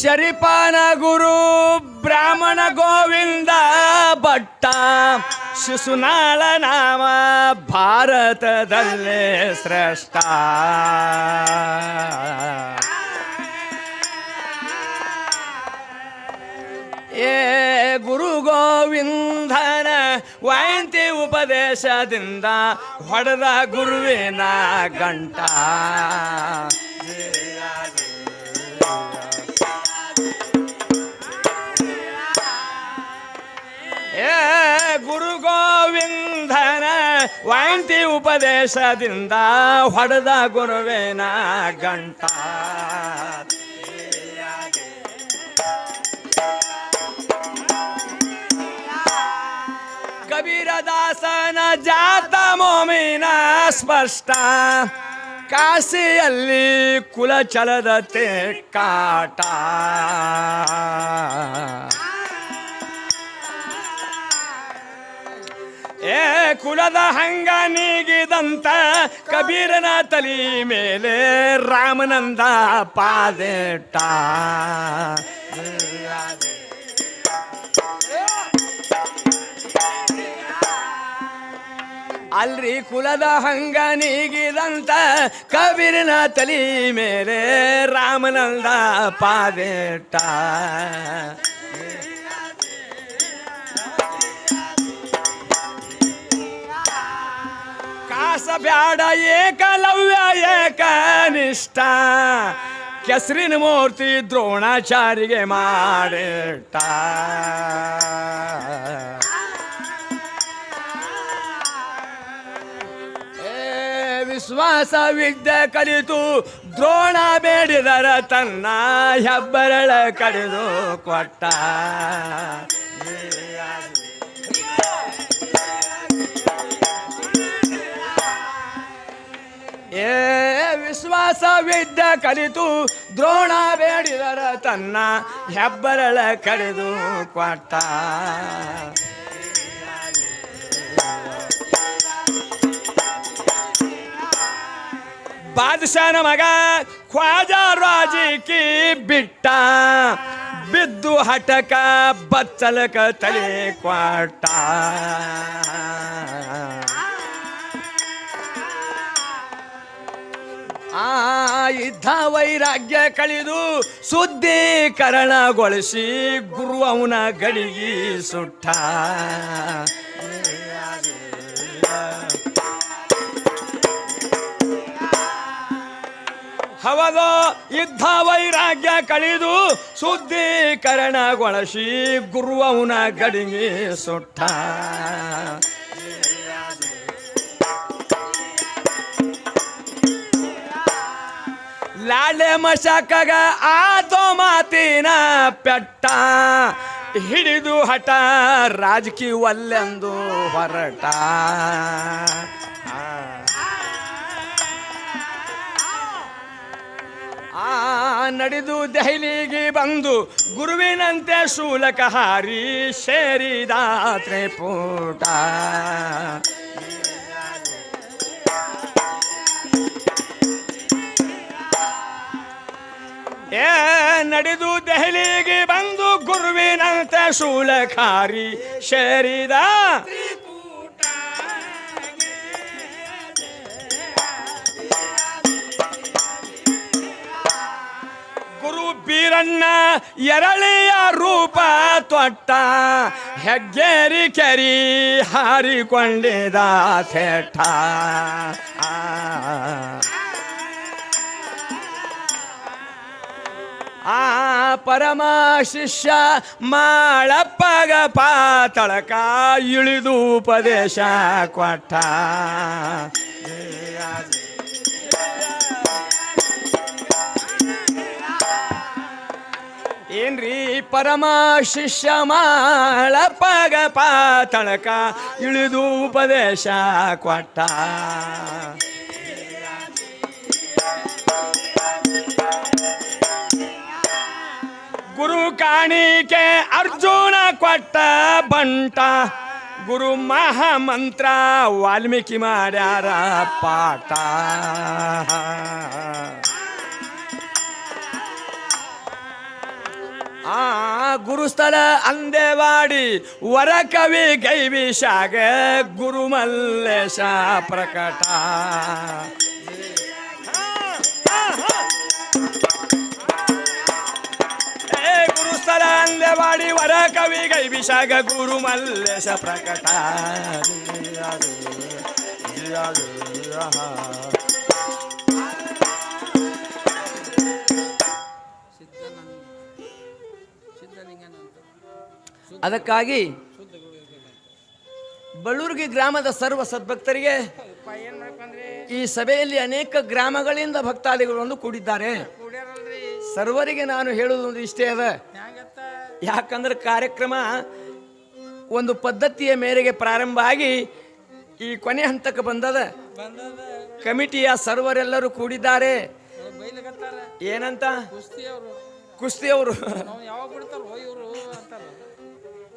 ಶರಿಪಾನ ಗುರು ಬ್ರಾಹ್ಮಣ ಗೋವಿಂದ ಭಟ್ಟ, ಶಿಶುನಾಳ ನಾಮ ಭಾರತದಲ್ಲೇ ಶ್ರೇಷ್ಠ. ಏ ಗುರು ಗೋವಿಂದನ ವಾಯಂತಿ ಉಪದೇಶದಿಂದ ಹೊಡೆದ ಗುರುವಿನ ಗಂಟ. ಗುರು ಗೋವಿಂದನ ವಾಂತಿ ಉಪದೇಶದಿಂದ ಹೊಡೆದ ಗುರುವೇನ ಗಂಟ. ಕಬೀರದಾಸನ ಜಾತ ಮೋಮಿನ ಸ್ಪಷ್ಟ. ಕಾಶಿಯಲ್ಲಿ ಚಲದತೆ ಕಾಟ ಕುಲದ ಹಂಗ ನೀಗಿದಂತ ಕಬೀರನ ತಲಿ ಮೇಲೆ ರಾಮನಂದ ಪಾದೆಟ್ಟ. ಅಲ್ರಿ ಕುಲದ ಹಂಗ ನೀಗಿದಂತ ಕಬೀರನ ತಲಿ ಮೇಲೆ ರಾಮನಂದ ಪಾದೇಟ ಕಾಸ ಬ್ಯಾಡ, ಏಕಲವ್ಯ, ಏಕನಿಷ್ಠ. ಕೆಸರಿನ ಮೂರ್ತಿ ದ್ರೋಣಾಚಾರಿಗೆ ಮಾಡಿಟ್ಟ. ವಿಶ್ವಾಸ ವಿದ್ಯೆ ಕಲಿತು ದ್ರೋಣ ಬೇಡಿದರ ತನ್ನ ಹೆಬ್ಬರಳ ಕಡಿದು ಕೊಟ್ಟ. ಏ ವಿಶ್ವಾಸ ವಿದ್ಯ ಕಲಿತು, ದ್ರೋಣ ಬೇಡಿದರ ತನ್ನ ಹೆಬ್ಬರಳ ಕಡಿದು ಕೊಟ್ಟ. ಬಾದಶಾನ ಮಗ ಖ್ವಾಜಾ ರಾಜಿಕಿ ಬಿಟ್ಟ. ಬಿದ್ದು ಹಟಕ ಬಚ್ಚಲಕ ತಲೆ ಕ್ವಾಟ ಆ ಇದ್ದ ವೈರಾಗ್ಯ ಕಳೆದು ಶುದ್ಧೀಕರಣಗೊಳಿಸಿ ಗುರು ಅವನ ಗಡಿಗೆ ಸುಟ್ಟ. ಹವದ ಯುದ್ಧ ವೈರಾಗ್ಯ ಕಳೆದು ಶುದ್ಧೀಕರಣಗೊಳಿಸಿ ಗುರು ಅವನ ಗಡಿಗೆ ಸುಟ್ಟ. ಲಾಳೆ ಮಶಾಕಗ ಆತೋ ಮಾತಿನ ಪೆಟ್ಟ ಹಿಡಿದು ಹಠ ರಾಜಕೀಯವಲ್ಲೆಂದು ಹೊರಟ ಆ ನಡೆದು ದೆಹಲಿಗೆ ಬಂದು ಗುರುವಿನಂತೆ ಶೂಲಕ ಹಾರಿ ಸೇರಿದ ತ್ರಿಪುಟ ನಡೆದು ದೆಹಲಿಗೆ ಬಂದು ಗುರುವಿನಂತ ಶೂಲಕಾರಿ ಶರೀದ ಗುರು ಬೀರಣ್ಣ ಎರಳೆಯ ರೂಪ ತೊಟ್ಟ, ಹೆಗ್ಗೇರಿ ಕೆರಿ ಹಾರಿಕೊಂಡಿದ ಥೇಟ ಆ ಪರಮ ಶಿಷ್ಯ ಮಾಳಪ್ಪಗ ಪಾತಳಕ ಇಳಿದು ಉಪದೇಶ ಕೊಟ್ಟ. ಏನ್ರಿ ಪರಮ ಶಿಷ್ಯ ಮಾಳಪ್ಪಗ ಪಾತಳಕ ಇಳಿದು ಉಪದೇಶ ಕೊಟ್ಟ. ಗುರು ಕಾಣಿಕೆ ಅರ್ಜುನ ಕೊಟ್ಟ ಬಂಟ. ಗುರು ಮಹಾಮಂತ್ರ ವಾಲ್ಮೀಕಿ ಮಾಡ್ಯಾರ ಪಾಠ. ಆ ಗುರುಸ್ಥಳ ಅಂದೇವಾಡಿ ವರ ಕವಿ ಗೈವಿಶಾಗ ಗುರುಮಲ್ಲೇಶ ಪ್ರಕಟ. ಅಂದೇವಾಡಿ ವರ ಕವಿ ಗೈವಿಶಾಗ ಗುರುಮಲ್ಲೇಶ ಪ್ರಕಟ ಮಲ್ಲೇಶ ಸಿದ್ಧಲಿಂಗನ ಅದಕ್ಕಾಗಿ ಬಳ್ಳೂರ್ಗಿ ಗ್ರಾಮದ ಸರ್ವ ಸದ್ಭಕ್ತರಿಗೆ ಈ ಸಭೆಯಲ್ಲಿ ಅನೇಕ ಗ್ರಾಮಗಳಿಂದ ಭಕ್ತಾದಿಗಳುಂದು ಕೂಡಿದ್ದಾರೆ. ಸರ್ವರಿಗೆ ನಾನು ಹೇಳುವುದೊಂದು ಇಷ್ಟೇ ಅದ. ಯಾಕಂದ್ರೆ ಕಾರ್ಯಕ್ರಮ ಒಂದು ಪದ್ಧತಿಯ ಮೇರೆಗೆ ಪ್ರಾರಂಭ ಆಗಿ ಈ ಕೊನೆ ಹಂತಕ್ಕೆ ಬಂದದ. ಕಮಿಟಿಯ ಸರ್ವರೆಲ್ಲರೂ ಕೂಡಿದ್ದಾರೆ. ಏನಂತ? ಕುಸ್ತಿಯವರು.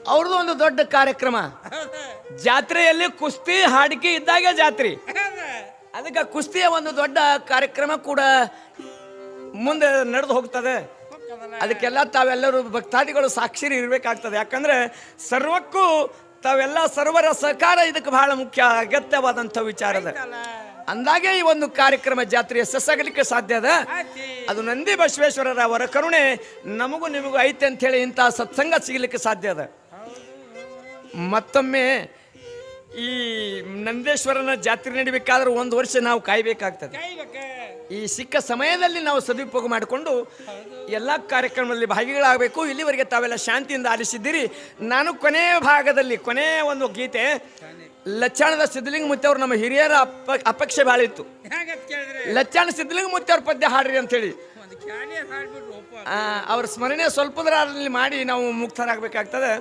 ಅವ್ರದ್ದು ಒಂದು ದೊಡ್ಡ ಕಾರ್ಯಕ್ರಮ. ಜಾತ್ರೆಯಲ್ಲಿ ಕುಸ್ತಿ, ಹಾಡಿಕೆ ಇದ್ದಾಗೆ ಜಾತ್ರೆ. ಅದಕ್ಕೆ ಕುಸ್ತಿಯ ಒಂದು ದೊಡ್ಡ ಕಾರ್ಯಕ್ರಮ ಕೂಡ ಮುಂದೆ ನಡೆದು ಹೋಗ್ತದೆ. ಅದಕ್ಕೆಲ್ಲ ತಾವೆಲ್ಲರೂ ಭಕ್ತಾದಿಗಳು ಸಾಕ್ಷಿರಿ ಇರಬೇಕಾಗ್ತದೆ ಯಾಕಂದ್ರೆ ಸರ್ವಕ್ಕೂ ತಾವೆಲ್ಲ ಸರ್ವರ ಸಹಕಾರ ಇದಕ್ಕೆ ಬಹಳ ಮುಖ್ಯ ಅಗತ್ಯವಾದಂಥ ವಿಚಾರದ ಅಂದಾಗೆ ಈ ಒಂದು ಕಾರ್ಯಕ್ರಮ ಜಾತ್ರೆ ಯಶಸ್ಸಾಗಲಿಕ್ಕೆ ಸಾಧ್ಯ ಅದ? ಅದು ನಂದಿ ಬಸವೇಶ್ವರರ ಅವರ ಕರುಣೆ ನಮಗೂ ನಿಮಗೂ ಐತೆ ಅಂತ ಹೇಳಿ ಇಂಥ ಸತ್ಸಂಗ ಸಿಗಲಿಕ್ಕೆ ಸಾಧ್ಯ ಅದ. ಮತ್ತೊಮ್ಮೆ ಈ ನಂದೇಶ್ವರನ ಜಾತ್ರೆ ನಡಿಬೇಕಾದ್ರೆ ಒಂದು ವರ್ಷ ನಾವು ಕಾಯ್ಬೇಕಾಗ್ತದೆ. ಕಾಯ್ಬೇಕ. ಈ ಸಿಕ್ಕ ಸಮಯದಲ್ಲಿ ನಾವು ಸದುಪಯೋಗ ಮಾಡಿಕೊಂಡು ಎಲ್ಲ ಕಾರ್ಯಕ್ರಮದಲ್ಲಿ ಭಾಗಿಗಳಾಗಬೇಕು. ಇಲ್ಲಿವರೆಗೆ ತಾವೆಲ್ಲ ಶಾಂತಿಯಿಂದ ಆಲಿಸಿದ್ದೀರಿ. ನಾನು ಕೊನೆಯ ಭಾಗದಲ್ಲಿ ಕೊನೆಯ ಒಂದು ಗೀತೆ. ಲಚ್ಚಾಣದ ಸಿದ್ಧಲಿಂಗ ಮುತ್ತವರು ನಮ್ಮ ಹಿರಿಯರ ಅಪ ಅಪೇಕ್ಷೆ ಭಾಳ ಇತ್ತು. ಲಚ್ಚಾಣ ಸಿದ್ಧಲಿಂಗ ಮುತ್ತವ್ರ ಪದ್ಯ ಹಾಡ್ರಿ ಅಂತೇಳಿ ಅವ್ರ ಸ್ಮರಣೆ ಸ್ವಲ್ಪದರಲ್ಲಿ ಮಾಡಿ ನಾವು ಮುಕ್ತರಾಗಬೇಕಾಗ್ತದೆ.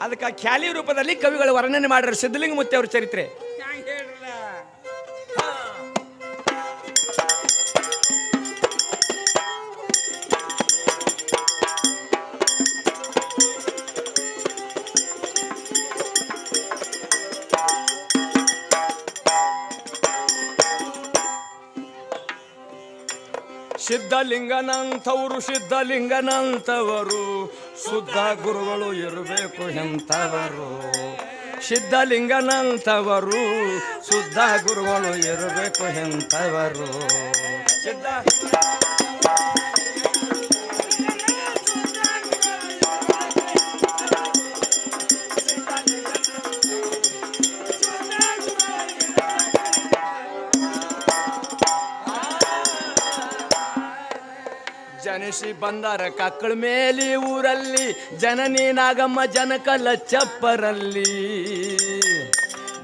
ಅದಕ್ಕೆ ಖ್ಯಾಲಿ ರೂಪದಲ್ಲಿ ಕವಿಗಳು ವರ್ಣನೆ ಮಾಡಿದ್ರು ಸಿದ್ಧಲಿಂಗ ಮುತ್ತಿ ಅವ್ರ ಚರಿತ್ರೆ. ಸಿದ್ಧಲಿಂಗನಂಥವರು ಸಿದ್ಧಲಿಂಗನಂಥವರು. ಶುದ್ಧ ಗುರುಗಳು ಇರಬೇಕು ಎಂಥವರು. ಸಿದ್ಧಲಿಂಗನಂಥವರು ಶುದ್ಧ ಗುರುಗಳು ಇರಬೇಕು ಎಂಥವರು. ಸಿದ್ಧ ಜನಿಸಿ ಬಂದರ, ಕಕ್ಕಳ ಮೇಲಿ ಊರಲ್ಲಿ, ಜನನಿ ನಾಗಮ್ಮ ಜನಕ ಲಚ್ಚಪ್ಪರಲ್ಲಿ.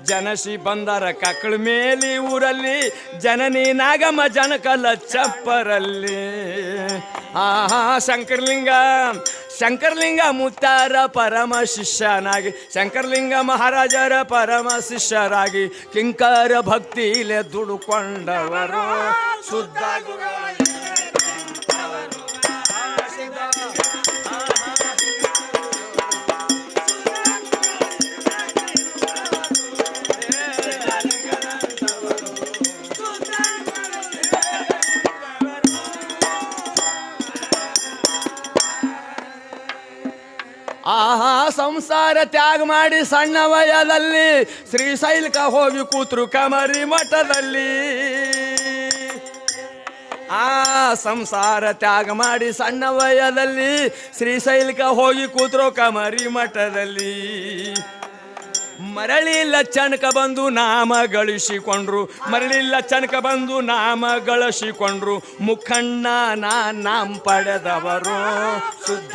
ಜನಸಿ ಬಂದರ, ಕಕ್ಕಳ ಮೇಲಿ ಊರಲ್ಲಿ, ಜನನಿ ನಾಗಮ್ಮ ಜನಕ ಲಚ್ಚಪ್ಪರಲ್ಲಿ. ಆಹಾ ಶಂಕರಲಿಂಗ ಶಂಕರಲಿಂಗ ಮುತ್ತಾರ ಪರಮ ಶಿಷ್ಯನಾಗಿ, ಶಂಕರಲಿಂಗ ಮಹಾರಾಜರ ಪರಮ ಶಿಷ್ಯರಾಗಿ, ಕಿಂಕರ ಭಕ್ತಿಲೆ ದುಡುಕೊಂಡವರು. ಶುದ್ಧ ಸಂಸಾರ ತ್ಯಾಗ ಮಾಡಿ ಸಣ್ಣ ವಯದಲ್ಲಿ ಶ್ರೀಶೈಲಕ ಹೋಗಿ ಕೂತ್ರು ಕಮರಿ ಮಠದಲ್ಲಿ. ಆ ಸಂಸಾರ ತ್ಯಾಗ ಮಾಡಿ ಸಣ್ಣ ವಯದಲ್ಲಿ ಶ್ರೀಶೈಲಕ ಹೋಗಿ ಕೂತ್ರು ಕಮರಿ ಮಠದಲ್ಲಿ. ಮರಳಿ ಚನಕ ಬಂದು ನಾಮ ಗಳಿಸಿಕೊಂಡ್ರು. ಮರಳಿ ಚನಕ ಬಂದು ನಾಮ ಗಳಿಸಿಕೊಂಡ್ರು. ಮುಖಣ್ಣ ನಾ ನಾಂ ಪಡೆದವರು. ಶುದ್ಧ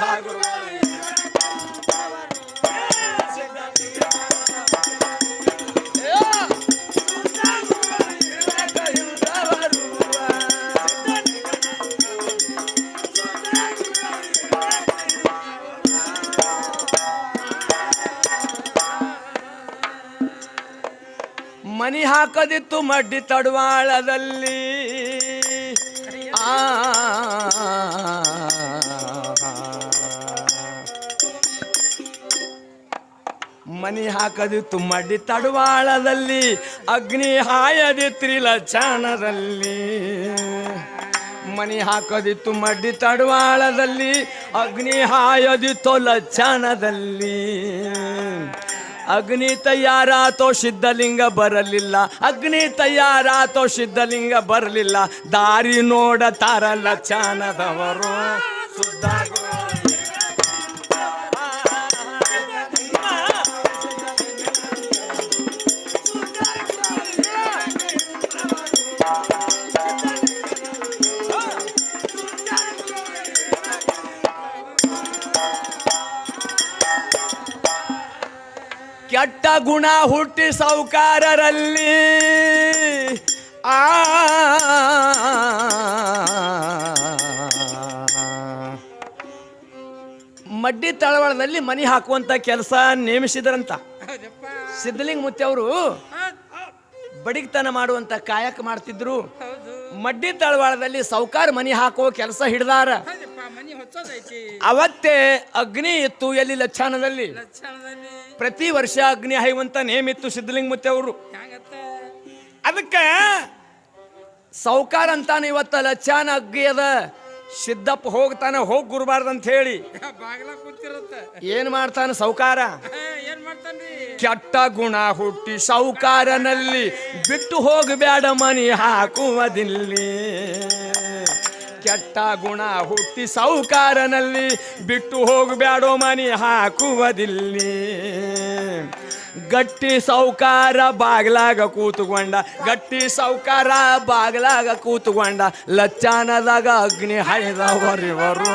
ಮನಿ ಹಾಕದಿತ್ತು ಮಡ್ಡಿ ತಡವಾಳದಲ್ಲಿ. ಆ. ಮನಿ ಹಾಕದಿತ್ತು ಮಡ್ಡಿ ತಡವಾಳದಲ್ಲಿ, ಅಗ್ನಿ ಹಾಯದಿ ಲಚಾಣದಲ್ಲಿ ಮನಿ ಹಾಕದಿತ್ತು ಮಡ್ಡಿ ತಡವಾಳದಲ್ಲಿ, ಅಗ್ನಿ ಹಾಯದಿ ಲಚ್ಚಾನದಲ್ಲಿ ಅಗ್ನಿ ತಯಾರಾತೋ ಸಿದ್ಧಲಿಂಗ ಬರಲಿಲ್ಲ. ಅಗ್ನಿ ತಯಾರಾತೋ ಸಿದ್ಧಲಿಂಗ ಬರಲಿಲ್ಲ. ದಾರಿ ನೋಡ ತಾರಲ್ಲ ಚಾನದವರು ಗುಣ ಹುಟ್ಟಿ ಸೌಕಾರರಲ್ಲಿ ಆ ಮಡ್ಡಿ ತಳವಳದಲ್ಲಿ ಮನಿ ಹಾಕುವಂತ ಕೆಲಸ ನೇಮಿಸಿದ್ರಂತ ಸಿದ್ಧಲಿಂಗ ಮುತ್ತಿ ಅವರು ಬಡಿಗ್ತನ ಮಾಡುವಂತ ಕಾಯಕ ಮಾಡ್ತಿದ್ರು ಮಡ್ಡಿ ತಳವಾಳದಲ್ಲಿ ಸೌಕಾರ ಮನಿ ಹಾಕೋ ಕೆಲಸ ಹಿಡ್ದಾರ ಅವತ್ತೇ ಅಗ್ನಿ ಇತ್ತು ಎಲ್ಲಿ ಲಕ್ಷಣದಲ್ಲಿ ಪ್ರತಿ ವರ್ಷ ಅಗ್ನಿ ಹೈವಂತ ನೇಮಿತ್ತು ಸಿದ್ಧಲಿಂಗ ಮುತ್ತೆ ಅವರು ಅದಕ್ಕೆ ಸೌಕಾರ ಅಂತಾನೆ ಇವತ್ತ ಲಚ್ಚಾನ ಅಗ್ಗಿ ಅದ. ಸಿದ್ದಪ್ಪ ಹೋಗ್ತಾನ ಹೋಗ್ ಗುರ್ಬಾರ್ದಂತ ಹೇಳಿ. ಏನ್ ಮಾಡ್ತಾನ ಸೌಕಾರ ಕೆಟ್ಟ ಗುಣ ಹುಟ್ಟಿ ಸೌಕಾರನಲ್ಲಿ ಬಿಟ್ಟು ಹೋಗಬೇಡ ಮನಿ ಹಾಕುವುದಿಲ್ಲಿ ಕೆಟ್ಟ ಗುಣ ಹುಟ್ಟಿ ಸೌಕಾರನಲ್ಲಿ ಬಿಟ್ಟು ಹೋಗಬೇಡೋ ಮನಿ ಹಾಕುವುದಿಲ್ಲಿ. ಗಟ್ಟಿ ಸೌಕಾರ ಬಾಗ್ಲಾಗ ಕೂತುಕೊಂಡ, ಗಟ್ಟಿ ಸೌಕಾರ ಬಾಗ್ಲಾಗ ಕೂತುಕೊಂಡ, ಲಚ್ಚಾನದಾಗ ಅಗ್ನಿ ಹಾಯ್ದವರಿವರು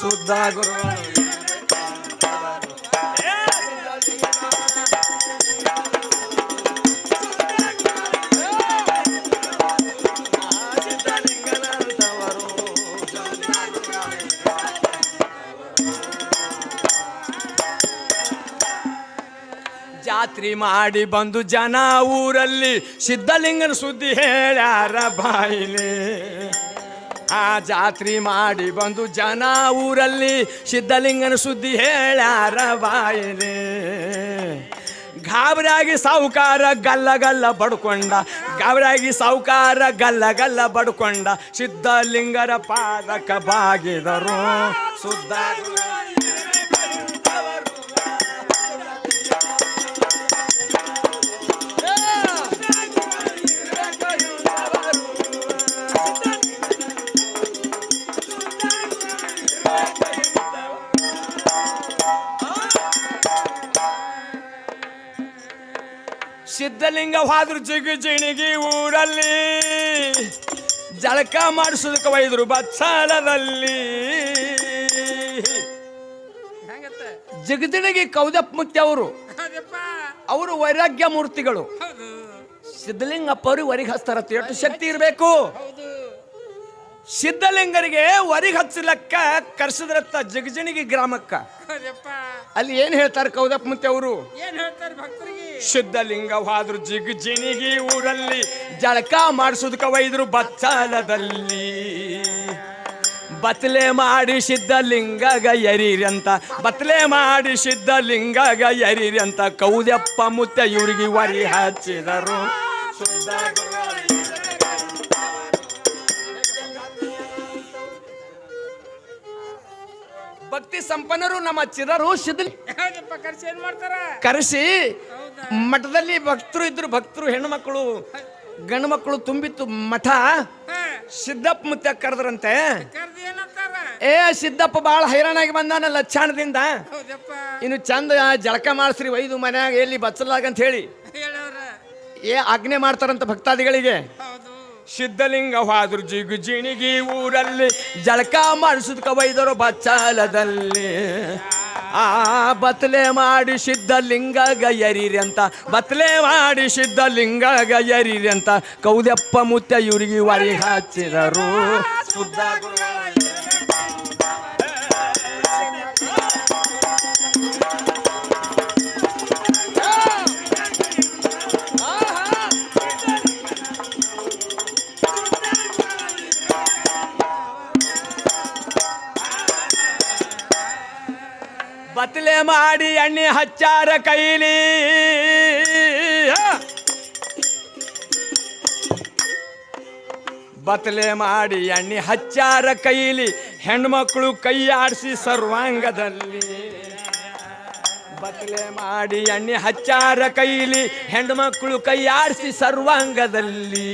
ಶುದ್ಧ ಗುರು. ಜಾತ್ರೆ ಮಾಡಿ ಬಂದು ಜನ ಊರಲ್ಲಿ ಸಿದ್ಧಲಿಂಗನ ಸುದ್ದಿ ಹೇಳ್ಯಾರ ಬಾಯಿಲಿ. ಆ ಜಾತ್ರೆ ಮಾಡಿ ಬಂದು ಜನ ಊರಲ್ಲಿ ಸಿದ್ಧಲಿಂಗನ ಸುದ್ದಿ ಹೇಳ್ಯಾರ ಬಾಯಿಲಿ. ಗಾಬರಾಗಿ ಸಾವುಕಾರ ಗಲ್ಲ ಗಲ್ಲ ಬಡ್ಕೊಂಡ ಗಾಬರಾಗಿ ಸಾವುಕಾರ ಗಲ್ಲ ಗಲ್ಲ ಬಡ್ಕೊಂಡ, ಸಿದ್ಧಲಿಂಗರ ಪಾದಕ ಬಾಗಿದರು. ಸುದ್ದ ಸಿದ್ಧಲಿಂಗ ಜಿಗು ಜಿಣಿಗಿ ಊರಲ್ಲಿ ಜಳಕ ಮಾಡಿಸೋದಕ್ಕೆ ಒಯ್ದ್ರು ಬಚ್ಚಾಲದಲ್ಲಿ. ಹ್ಯಾಂಗತ್ತ ಜಗಜಿಣಗಿ ಕೌದಪ್ಪ ಮುತ್ತಿ ಅವರು. ಅವರು ವೈರಾಗ್ಯ ಮೂರ್ತಿಗಳು. ಸಿದ್ಧಲಿಂಗಪ್ಪ ಅವ್ರಿಗೆ ವರಿಗೆ ಹಚ್ತಾರ ಎಷ್ಟು ಶಕ್ತಿ ಇರಬೇಕು? ಸಿದ್ಧಲಿಂಗರಿಗೆ ವರಿಗೆ ಹಚ್ಚಲಕ್ಕ ಕರ್ಸದ್ರತ್ತ ಜಗಜಿಣಿಗಿ ಗ್ರಾಮಕ್ಕ. ಅಲ್ಲಿ ಏನ್ ಹೇಳ್ತಾರೆ ಕೌದಪ್ಪ ಮುತ್ತಿ ಅವರು? ಏನ್ ಹೇಳ್ತಾರೆ ಭಕ್ತರಿಗೆ? ಸಿದ್ಧಲಿಂಗ ಲಿಂಗವಾದ್ರು ಜಿಗ್ ಜಿನಿಗಿ ಊರಲ್ಲಿ ಜಳಕ ಮಾಡಿಸೋದಕ್ಕೆ ಒಯ್ದ್ರು ಬತ್ತಲದಲ್ಲಿ ಬತ್ಲೆ ಮಾಡಿ ಸಿದ್ಧಲಿಂಗಗ ಅಂತ ಬತ್ಲೆ ಮಾಡಿ ಸಿದ್ಧಲಿಂಗಗ ಅಂತ ಕೌದಪ್ಪ ಮುತ್ತ ಇವ್ರಿಗೆ ವರಿ ಹಚ್ಚಿದರು. ಸಂಪನ್ನರು ನಮ್ಮ ಚಿದರು ಶಿದಲಿ ಹೌದಪ್ಪ ಖರ್ಚು ಏನ್ ಮಾಡ್ತಾರ? ಕರೆಸಿ ಹೌದಾ? ಮಠದಲ್ಲಿ ಭಕ್ತರು ಇದ್ರು ಭಕ್ತರು ಹೆಣ್ಣು ಮಕ್ಕಳು ಗಂಡು ಮಕ್ಕಳು ತುಂಬಿತ್ತು ಮಠ. ಹಾ. ಸಿದ್ದಪ್ಪ ಮುತ್ತ ಕರೆದ್ರಂತೆ. ಕರ್ದು ಏನಂತಾರ? ಏ ಸಿದ್ದಪ್ಪ ಬಹಳ ಹೈರಾಣಾಗಿ ಬಂದಾನ ಲಚ್ಚಾಣದಿಂದ. ಹೌದಪ್ಪ. ಇನ್ನು ಚಂದ ಜಳಕ ಮಾಡಿಸ್ರಿ ಒಯ್ದು ಮನ್ಯಾಗ ಎಲ್ಲಿ ಬಚ್ಚಲಾಗ ಅಂತ ಹೇಳಿ. ಹೇಳವ್ರ. ಏ ಆಜ್ಞೆ ಮಾಡ್ತಾರಂತ ಭಕ್ತಾದಿಗಳಿಗೆ. ಹೌದು ಸಿದ್ಧಲಿಂಗ ಹೋದ್ರು ಜಿಗು ಜಿಣಿಗಿ ಊರಲ್ಲಿ ಜಳಕ ಮಾಡಿಸಿದ ಕವೈದರು ಬಚ್ಚಾಲದಲ್ಲಿ. ಆ ಬತ್ಲೆ ಮಾಡಿ ಸಿದ್ಧಲಿಂಗ ಗಯರಿರಿ ಅಂತ ಬತ್ಲೆ ಮಾಡಿ ಸಿದ್ಧಲಿಂಗ ಗಯರಿರಿ ಅಂತ ಕೌದಪ್ಪ ಮುತ್ತ ಇವರಿಗೆ ವರಿ ಹಚ್ಚಿದರು ಶುದ್ಧ ಮಾಡಿ ಎಣ್ಣೆ ಹಚ್ಚಾರ ಕೈಲಿ. ಬತ್ತಲೆ ಮಾಡಿ ಎಣ್ಣೆ ಹಚ್ಚಾರ ಕೈಲಿ ಹೆಣ್ಮಕ್ಳು ಕೈ ಆಡಿಸಿ ಸರ್ವಾಂಗದಲ್ಲಿ. ಬತಲೆ ಮಾಡಿ ಎಣ್ಣೆ ಹಚ್ಚಾರ ಕೈಲಿ ಹೆಣ್ಮಕ್ಳು ಕೈ ಆಡಿಸಿ ಸರ್ವಾಂಗದಲ್ಲಿ.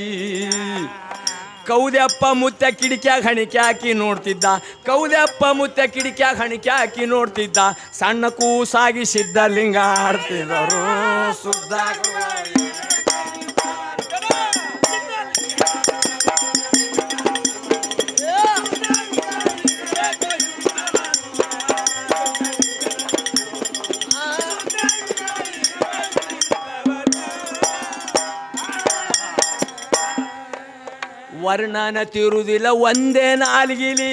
ಕೌದ್ಯಪ್ಪ ಮುತ್ತ ಕಿಡಿಕ್ಯಾಗ ಹಣಿಕೆ ಹಾಕಿ ನೋಡ್ತಿದ್ದ. ಕೌದ್ಯಪ್ಪ ಮುತ್ತ ಕಿಡಿಕ್ಯಾಗ ಹಣಿಕೆ ಹಾಕಿ ನೋಡ್ತಿದ್ದ. ಸಣ್ಣ ಕೂಸಾಗಿ ಸಿದ್ಧಲಿಂಗ ಆಡ್ತಿದ್ದರು ಸುದ್ದ ವರ್ಣನ ತಿರುದಿಲ್ಲ ಒಂದೇ ನಾಲ್ಗಿಲಿ.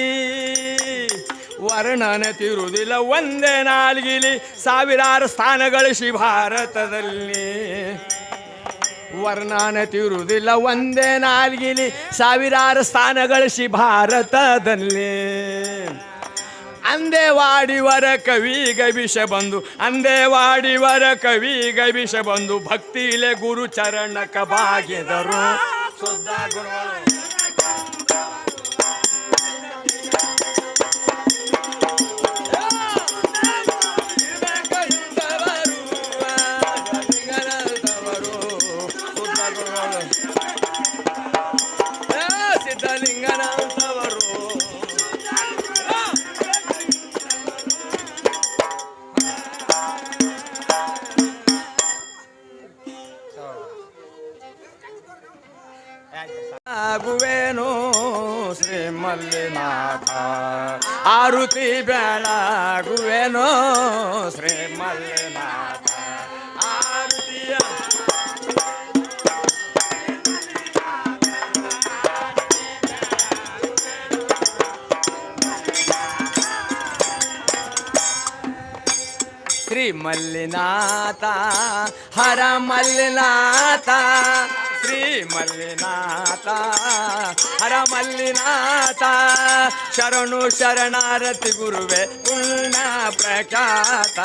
ವರ್ಣನ ತಿರುದಿಲ್ಲ ಒಂದೇ ನಾಲ್ಗಿಲಿ. ಸಾವಿರಾರು ಸ್ಥಾನಗಳು ಶ್ರೀ ಭಾರತದಲ್ಲಿ ವರ್ಣನ ತಿರುದಿಲ್ಲ ಒಂದೇ ನಾಲ್ಗಿಲಿ. ಸಾವಿರಾರು ಸ್ಥಾನಗಳು ಶ್ರೀ ಭಾರತದಲ್ಲಿ ಅಂದೇ ವಾಡಿವರ ಕವಿ ಬಂದು, ಅಂದೇ ವಾಡಿವರ ಕವಿ ಗವಿಷ ಬಂದು, ಭಕ್ತಿಲೆ ಗುರು ಚರಣಕ ಬಾಗಿದರು ಶುದ್ಧ ಗುರುಗಳು ಸಿದ್ಧಲಿಂಗನಂತವರು ಮಲ್ಲಿನಾಥ ಆರುತಿ ಬೆಳಗುವೇನು ಶ್ರೀ ಮಲ್ಲಿನಾಥ ಆರುತಿಯ ಶ್ರೀ ಮಲ್ಲಿನಾಥ ಹರ ಮಲ್ಲಿನಾಥ ಶ್ರೀ ಮಲ್ಲಿನಾಥ ಹರ మల్లినాథ. శరణు శరణారతి గురువే పుణ్య ప్రఖ్యాత.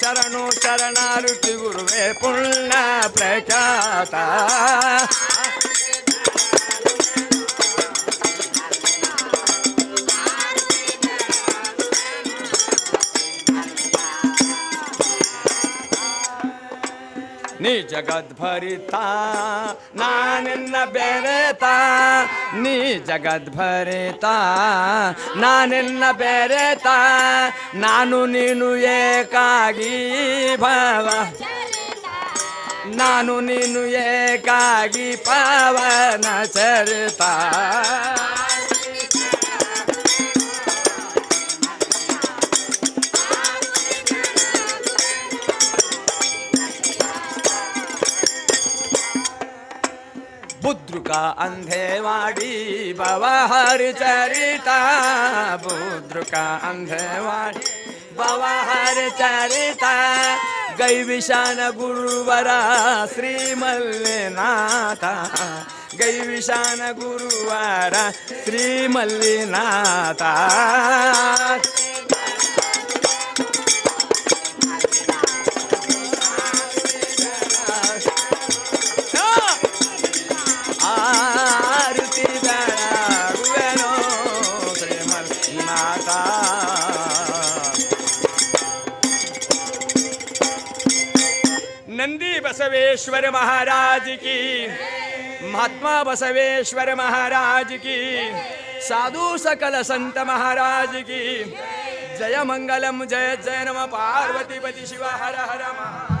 శరణు శరణారతి గురువే పుణ్య ప్రఖ్యాత. ನೀ ಜಗದ್ಭರಿತ ನಾನಿನ್ನ ಬೆರೆತ. ನೀ ಜಗದ್ಭರಿತ ನಾನಿನ್ನ ಬೆರೆತ. ನಾನು ನೀನು ಏಕಾಗಿ ಭಾವ. ನಾನು ನೀನು ಏಕಾಗಿ ಪಾವನ ಚರಿತ. बाबा हरिचरिता बुद्रुका अंगवाडी बाबा हरिचरिता गैविशान गुरुवरा श्रीमल्लीनाथा। गैविशान गुरुवरा श्रीमल्लीनाथा। बसवेश्वर महाराज की। महात्मा बसवेश्वर महाराज की। साधु सकल संत महाराज की। जय मंगलम, जय जय नम, पार्वती पति शिव, हर हर महा